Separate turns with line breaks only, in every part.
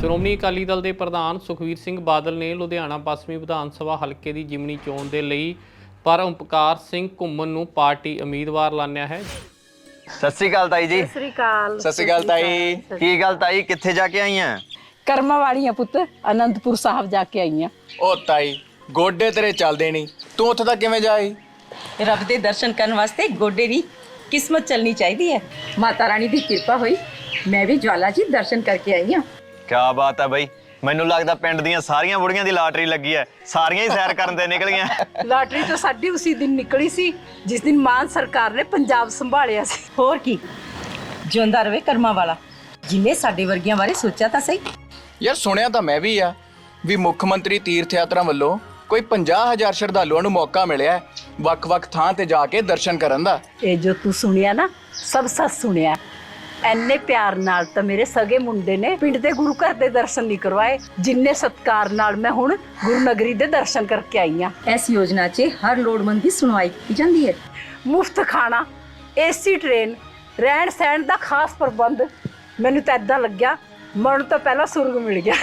ਸ਼੍ਰੋਮਣੀ ਅਕਾਲੀ ਦਲ ਦੇ ਪ੍ਰਧਾਨ ਸੁਖਵੀਰ ਸਿੰਘ ਬਾਦਲ ਨੇ ਲੁਧਿਆਣਾ ਪੱਛਮੀ ਵਿਧਾਨ ਸਭਾ ਹਲਕੇ ਦੀ ਜਿਮਨੀ ਚੋਣ ਦੇ ਲਈ ਪਰਮਪਕਾਰ ਸਿੰਘ ਘੁੰਮਣ ਨੂੰ ਪਾਰਟੀ ਉਮੀਦਵਾਰ ਲਾਣਿਆ ਹੈ।
ਸਤਿ ਸ਼੍ਰੀ ਅਕਾਲ ਤਾਈ ਜੀ।
ਸਤਿ ਸ੍ਰੀ ਅਕਾਲ।
ਸਤਿ ਸ਼੍ਰੀ ਅਕਾਲ ਤਾਈ।
ਕੀ ਗੱਲ ਤਾਈ? ਕਿੱਥੇ ਜਾ ਕੇ ਆਈ ਆ
ਕਰਮਾਂ ਵਾਲੀਆਂ ਪੁੱਤ ਅਨੰਦਪੁਰ ਸਾਹਿਬ ਜਾ ਕੇ ਆਈਆਂ।
ਉਹ ਤਾਈ ਗੋਡੇ ਤੇਰੇ ਚੱਲਦੇ ਨਹੀਂ। ਤੂੰ ਉੱਥੇ ਤੱਕ ਕਿਵੇਂ ਜਾਈ?
ਰੱਬ ਦੇ ਦਰਸ਼ਨ ਕਰਨ ਵਾਸਤੇ ਗੋਡੇ ਦੀ ਕਿਸਮਤ ਚੱਲਣੀ ਚਾਹੀਦੀ ਹੈ। ਮਾਤਾ ਰਾਣੀ ਦੀ ਕਿਰਪਾ ਹੋਈ ਮੈਂ ਵੀ ਜਵਾਲਾ ਜੀ ਦਰਸ਼ਨ ਕਰਕੇ ਆਈ ਹਾਂ।
ਕੀ ਬਾਤ ਹੈ ਬਈ। ਮੈਨੂੰ ਲੱਗਦਾ ਪਿੰਡ ਦੀਆਂ ਸਾਰੀਆਂ ਬੁੜੀਆਂ ਦੀ ਲਾਟਰੀ ਲੱਗੀ ਹੈ ਸਾਰੀਆਂ ਹੀ ਸੈਰ ਕਰਨ ਤੇ ਨਿਕਲੀਆਂ
ਲਾਟਰੀ ਤਾਂ ਸਾਡੀ ਉਸੇ ਦਿਨ ਨਿਕਲੀ ਸੀ ਜਿਸ ਦਿਨ ਮਾਨ ਸਰਕਾਰ ਨੇ ਪੰਜਾਬ ਸੰਭਾਲਿਆ ਸੀ।
ਹੋਰ ਕੀ? ਜਿਉਂਦਾ ਰਵੇ ਕਰਮਾਂ ਵਾਲਾ। ਜਿਨੇ ਸਾਡੇ ਵਰਗੀਆਂ ਬਾਰੇ ਸੋਚਿਆ ਤਾਂ ਸਹੀ।
ਯਾਰ ਸੁਣਿਆ ਤਾਂ ਮੈਂ ਵੀ ਆ ਵੀ ਮੁੱਖ ਮੰਤਰੀ ਤੀਰਥ ਯਾਤਰਾ ਵੱਲੋਂ ਕੋਈ 50000 ਸ਼ਰਧਾਲੂਆਂ ਨੂੰ ਮੌਕਾ ਮਿਲਿਆ ਹੈ ਵੱਖ-ਵੱਖ ਥਾਂ ਤੇ ਜਾ ਕੇ ਦਰਸ਼ਨ ਕਰਨ ਦਾ।
ਇਹ ਜੋ ਤੂੰ ਸੁਣਿਆ ਨਾ ਸਭ ਸੱਚ ਸੁਣਿਆ। ਐਨੇ ਪਿਆਰ ਨਾਲ ਤਾਂ ਮੇਰੇ ਸਗੇ ਮੁੰਡੇ ਨੇ ਪਿੰਡ ਦੇ ਗੁਰੂ ਘਰ ਦੇ ਦਰਸ਼ਨ ਨਹੀਂ ਕਰਵਾਏ ਜਿੰਨੇ ਸਤਕਾਰ ਨਾਲ ਮੈਂ ਹੁਣ ਗੁਰੂ ਨਗਰੀ ਦੇ ਦਰਸ਼ਨ ਕਰਕੇ ਆਈ ਆ
ਇਸ ਯੋਜਨਾ 'ਚ ਹਰ ਲੋੜਵੰਦ ਦੀ ਸੁਣਵਾਈ ਕੀਤੀ ਜਾਂਦੀ ਹੈ।
ਮੁਫਤ ਖਾਣਾ ਏਸੀ ਟ੍ਰੇਨ ਰਹਿਣ ਸਹਿਣ ਦਾ ਖਾਸ ਪ੍ਰਬੰਧ ਮੈਨੂੰ ਤਾਂ ਇਦਾਂ ਲੱਗਿਆ ਮਰਨ ਤੋਂ ਪਹਿਲਾਂ ਸੁਰਗ ਮਿਲ ਗਿਆ।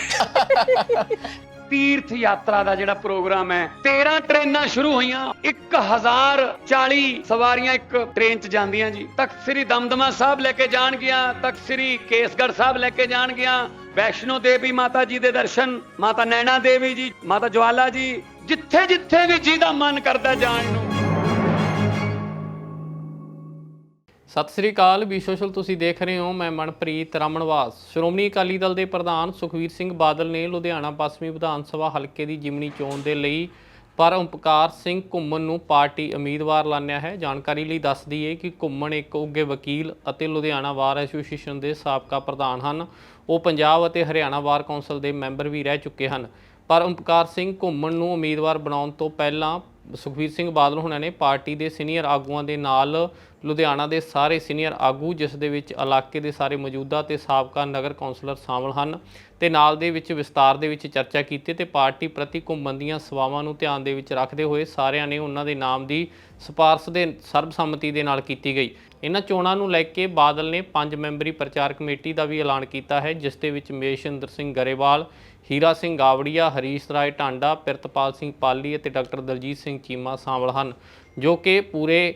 ਤੀਰਥ ਯਾਤਰਾ ਦਾ ਜਿਹੜਾ ਪ੍ਰੋਗਰਾਮ ਹੈ 13 ਟ੍ਰੇਨਾਂ ਸ਼ੁਰੂ ਹੋਈਆਂ 1040 ਸਵਾਰੀਆਂ ਇੱਕ ਟ੍ਰੇਨ 'ਚ ਜਾਂਦੀਆਂ ਜੀ ਤਖਤ ਸ੍ਰੀ ਦਮਦਮਾ ਸਾਹਿਬ ਲੈ ਕੇ ਜਾਣਗੀਆਂ ਤਖਤ ਸ੍ਰੀ ਕੇਸਗੜ ਸਾਹਿਬ ਲੈ ਕੇ ਜਾਣਗੀਆਂ ਵੈਸ਼ਨੋ ਦੇਵੀ ਮਾਤਾ ਜੀ ਦੇ ਦਰਸ਼ਨ ਮਾਤਾ ਨੈਣਾ ਦੇਵੀ ਜੀ ਮਾਤਾ ਜਵਾਲਾ ਜੀ ਜਿੱਥੇ ਜਿੱਥੇ ਵੀ ਜਿਹਦਾ ਮਨ ਕਰਦਾ ਜਾਣ ਨੂੰ
ਸਤਿ ਸ੍ਰੀ ਅਕਾਲ ਵੀ ਸੋਸ਼ਲ ਤੁਸੀਂ ਦੇਖ ਰਹੇ ਹੋ, ਮੈਂ ਮਨਪ੍ਰੀਤ ਰਮਨਵਾਸ ਸ਼੍ਰੋਮਣੀ ਅਕਾਲੀ ਦਲ ਦੇ ਪ੍ਰਧਾਨ ਸੁਖਵੀਰ ਸਿੰਘ ਬਾਦਲ ਨੇ ਲੁਧਿਆਣਾ ਪੱਛਮੀ ਵਿਧਾਨ ਸਭਾ ਹਲਕੇ ਦੀ ਜਿਮਨੀ ਚੋਣ ਦੇ ਲਈ ਪਰਮਪਕਾਰ ਸਿੰਘ ਘੁੰਮਣ ਨੂੰ ਪਾਰਟੀ ਉਮੀਦਵਾਰ ਲਾਣਿਆ ਹੈ। ਜਾਣਕਾਰੀ ਲਈ ਦੱਸ ਦਈਏ ਕਿ ਘੁੰਮਣ ਇੱਕ ਉੱਘੇ ਵਕੀਲ ਅਤੇ ਲੁਧਿਆਣਾ ਵਾਰ ਐਸੋਸੀਏਸ਼ਨ ਦੇ ਸਾਬਕਾ ਪ੍ਰਧਾਨ ਹਨ। ਉਹ ਪੰਜਾਬ ਅਤੇ ਹਰਿਆਣਾ ਵਾਰ ਕੌਂਸਲ ਦੇ ਮੈਂਬਰ ਵੀ ਰਹਿ ਚੁੱਕੇ ਹਨ। ਪਰ ਓਮਕਾਰ ਸਿੰਘ ਘੁੰਮਣ ਨੂੰ ਉਮੀਦਵਾਰ ਬਣਾਉਣ ਤੋਂ ਪਹਿਲਾਂ ਸੁਖਵੀਰ ਸਿੰਘ ਬਾਦਲ ਹੁਣਾਂ ਨੇ ਪਾਰਟੀ ਦੇ ਸੀਨੀਅਰ ਆਗੂਆਂ ਦੇ ਨਾਲ ਲੁਧਿਆਣਾ ਦੇ ਸਾਰੇ ਸੀਨੀਅਰ ਆਗੂ, ਜਿਸ ਦੇ ਵਿੱਚ ਇਲਾਕੇ ਦੇ ਸਾਰੇ ਮੌਜੂਦਾ ਤੇ ਸਾਬਕਾ ਨਗਰ ਕੌਂਸਲਰ ਸ਼ਾਮਲ ਹਨ ਤੇ ਨਾਲ ਦੇ ਵਿੱਚ ਵਿਸਤਾਰ ਦੇ ਵਿੱਚ ਚਰਚਾ ਕੀਤੀ ਤੇ ਪਾਰਟੀ ਪ੍ਰਤੀ ਘੁੰਮਣ ਦੀਆਂ ਸਵਾਵਾਂ ਨੂੰ ਧਿਆਨ ਦੇ ਵਿੱਚ ਰੱਖਦੇ ਹੋਏ ਸਾਰਿਆਂ ਨੇ ਉਹਨਾਂ ਦੇ ਨਾਮ ਦੀ ਸਿਫਾਰਸ਼ ਦੇ ਸਰਬਸੰਮਤੀ ਦੇ ਨਾਲ ਕੀਤੀ ਗਈ। ਇਹਨਾਂ ਚੋਣਾਂ ਨੂੰ ਲੈ ਕੇ ਬਾਦਲ ਨੇ ਪੰਜ ਮੈਂਬਰੀ ਪ੍ਰਚਾਰ ਕਮੇਟੀ ਦਾ ਵੀ ਐਲਾਨ ਕੀਤਾ ਹੈ, ਜਿਸ ਦੇ ਵਿੱਚ ਮੇਸ਼ਿੰਦਰ ਸਿੰਘ ਗਰੇਵਾਲ, ਹੀਰਾ ਸਿੰਘ ਗਾਵੜੀਆ ਹਰੀਸ਼ ਰਾਏ ਟਾਂਡਾ, ਪਿਰਤਪਾਲ ਸਿੰਘ ਪਾਲੀ ਅਤੇ ਡਾਕਟਰ ਦਲਜੀਤ ਸਿੰਘ ਚੀਮਾ ਸ਼ਾਮਲ ਹਨ, ਜੋ ਕਿ ਪੂਰੇ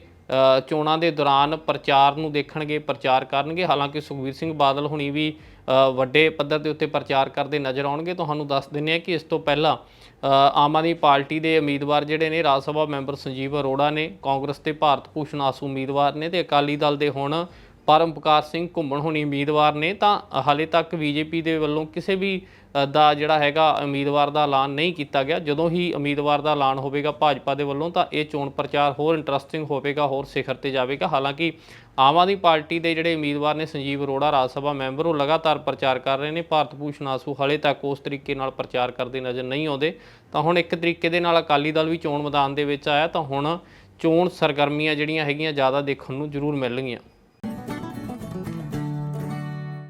ਚੋਣਾਂ ਦੇ ਦੌਰਾਨ ਪ੍ਰਚਾਰ ਨੂੰ ਦੇਖਣਗੇ, ਪ੍ਰਚਾਰ ਕਰਨਗੇ। ਹਾਲਾਂਕਿ ਸੁਖਵੀਰ ਸਿੰਘ ਬਾਦਲ ਹੁਣੀ ਵੀ ਵੱਡੇ ਪੱਧਰ ਦੇ ਉੱਤੇ ਪ੍ਰਚਾਰ ਕਰਦੇ ਨਜ਼ਰ ਆਉਣਗੇ। ਤੁਹਾਨੂੰ ਦੱਸ ਦਿੰਦੇ ਹਾਂ ਕਿ ਇਸ ਤੋਂ ਪਹਿਲਾਂ ਆਮ ਆਦਮੀ ਪਾਰਟੀ ਦੇ ਉਮੀਦਵਾਰ ਜਿਹੜੇ ਨੇ, ਰਾਜ ਸਭਾ ਮੈਂਬਰ ਸੰਜੀਵ ਅਰੋੜਾ ਨੇ, ਕਾਂਗਰਸ ਤੇ ਭਾਰਤ ਭੂਸ਼ਣ ਆਸੂ ਉਮੀਦਵਾਰ ਨੇ ਤੇ ਅਕਾਲੀ ਦਲ ਦੇ ਹੁਣ ਪਰਮਪਕਾਰ ਸਿੰਘ ਘੁੰਮਣ ਹੋਣੀ ਉਮੀਦਵਾਰ ਨੇ, ਤਾਂ ਹਾਲੇ ਤੱਕ ਬੀਜੇਪੀ ਦੇ ਵੱਲੋਂ ਕਿਸੇ ਵੀ ਦਾ ਜਿਹੜਾ ਹੈਗਾ ਉਮੀਦਵਾਰ ਦਾ ਐਲਾਨ ਨਹੀਂ ਕੀਤਾ ਗਿਆ। ਜਦੋਂ ਹੀ ਉਮੀਦਵਾਰ ਦਾ ਐਲਾਨ ਹੋਵੇਗਾ ਭਾਜਪਾ ਦੇ ਵੱਲੋਂ, ਤਾਂ ਇਹ ਚੋਣ ਪ੍ਰਚਾਰ ਹੋਰ ਇੰਟਰਸਟਿੰਗ ਹੋਵੇਗਾ, ਹੋਰ ਸਿਖਰ ਤੇ ਜਾਵੇਗਾ। ਹਾਲਾਂਕਿ ਆਮ ਆਦਮੀ ਪਾਰਟੀ ਦੇ ਜਿਹੜੇ ਉਮੀਦਵਾਰ ਨੇ, ਸੰਜੀਵ ਅਰੋੜਾ, ਰਾਜ ਸਭਾ ਮੈਂਬਰ, ਉਹ ਲਗਾਤਾਰ ਪ੍ਰਚਾਰ ਕਰ ਰਹੇ ਨੇ। ਭਾਰਤ ਭੂਸ਼ਣ ਆਸੂ ਹਾਲੇ ਤੱਕ ਉਸ ਤਰੀਕੇ ਨਾਲ ਪ੍ਰਚਾਰ ਕਰਦੇ ਨਜ਼ਰ ਨਹੀਂ ਆਉਂਦੇ। ਤਾਂ ਹੁਣ ਇੱਕ ਤਰੀਕੇ ਦੇ ਨਾਲ ਅਕਾਲੀ ਦਲ ਵੀ ਚੋਣ ਮੈਦਾਨ ਦੇ ਵਿੱਚ ਆਇਆ, ਤਾਂ ਹੁਣ ਚੋਣ ਸਰਗਰਮੀਆਂ ਜਿਹੜੀਆਂ ਹੈਗੀਆਂ, ਜ਼ਿਆਦਾ ਦੇਖਣ ਨੂੰ ਜ਼ਰੂਰ ਮਿਲਣਗੀਆਂ।